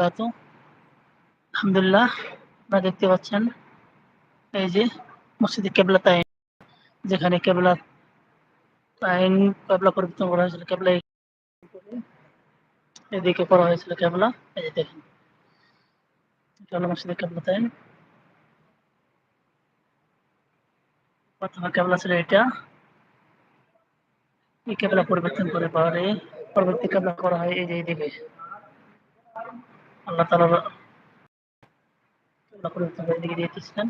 আলহামদুলিল্লাহ আপনারা দেখতে পাচ্ছেন এই যে মসজিদে কেবলা তাইন, যেখানে কেবলা তাইন কেবলা পরিবর্তন করা হয়েছিল, কেবলা এদিকে করা হয়েছিল কেবলা। এই যে দেখেন, এটা মসজিদে কেবলা তাইন। প্রথমে কেবলা ছিল এটা। এই কেবলা পরিবর্তন করে পরে পরবর্তী কেবলা করা হয় এই যে এইদিকে আল্লাহ তালা কেবলা পরিবর্তন করে দিকে দিয়েছিলেন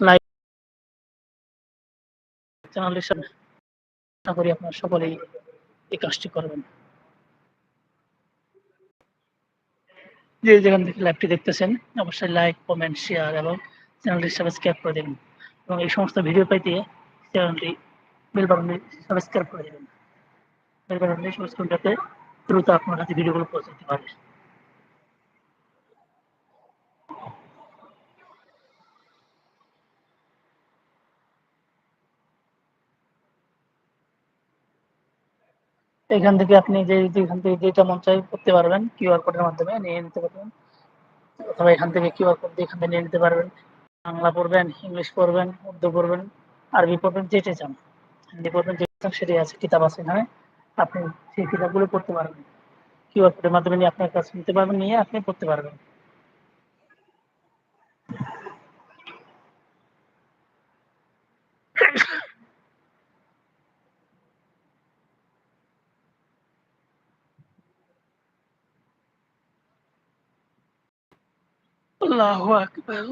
লাইভ চ্যানেলের সামনে আশা করি আপনারা সকলেই এই কাজটি করবেন। যে যেখান থেকে লাইভটি দেখতেছেন, অবশ্যই লাইক কমেন্ট শেয়ার এবং চ্যানেলটি সাবস্ক্রাইব করে দেবেন। এবং এই সমস্ত ভিডিও পাইতে আপনার এখান থেকে আপনি যে যেখান থেকে যেটা মন চাই করতে পারবেন কিউআর কোডের মাধ্যমে নিয়ে নিতে পারবেন অথবা এখান থেকে কিউআর কোড দিয়ে এখান থেকে নিয়ে নিতে পারবেন বাংলা পড়বেন ইংলিশ পড়বেন উর্দু পড়বেন আরবি পড়বেন যেটা চান হিন্দি যেটা চান সেটাই আছে, কিতাব আছে এখানে। আপনি সেই কিতাবগুলো পড়তে পারবেন। কিউআর কোডের মাধ্যমে নিয়ে আপনার কাছে নিতে পারবেন, নিয়ে আপনি পড়তে পারবেন। আল্লাহু আকবার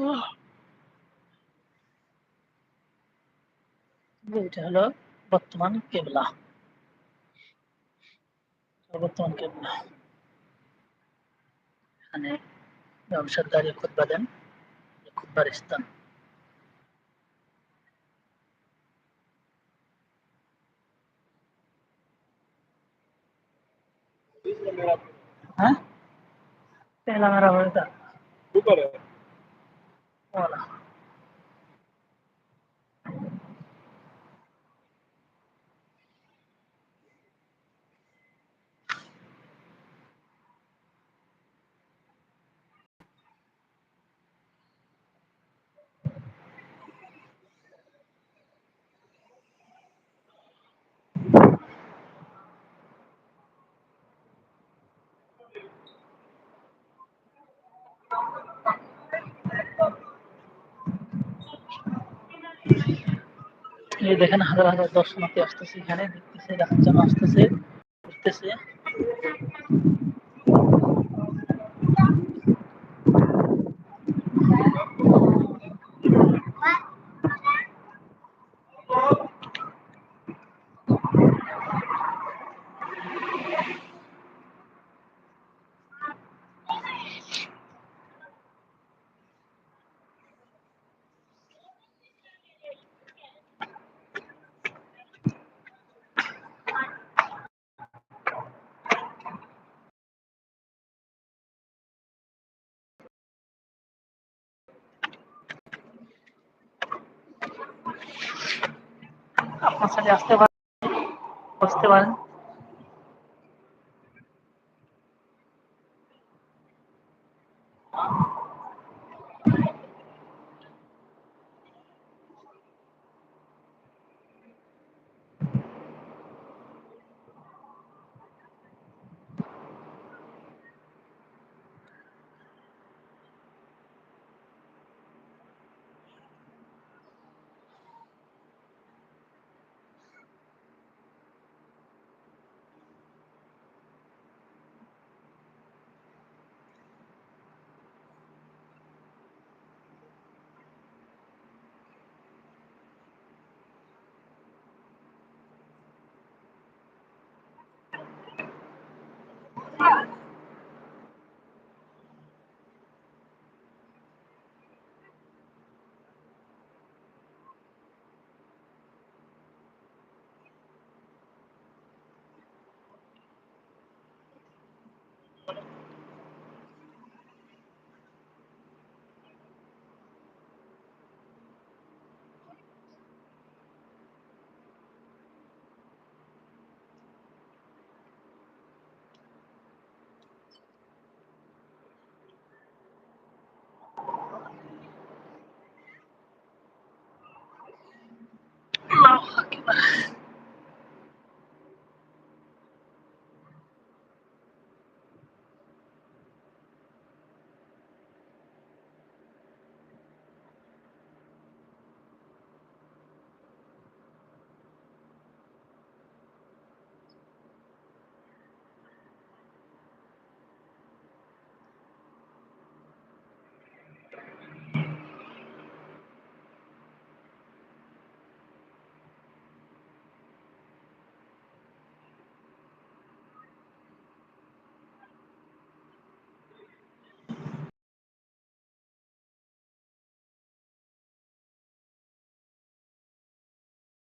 এটা হলো বর্তমান কেবলা বর্তমান কেবলা এখানে ব্যবসার দাঁড়িয়ে খুতবা দেন খুতবার স্থান हाँ पहला मेरा हो था ऊपर है वाला এই দেখেন হাজার হাজার দর্শনার্থী আসতেছে এখানে দেখতেছে দেখার জন্য আসতেছে ঘুরতেছে। আপনার সাথে আসতে পারেন বসতে পারেন।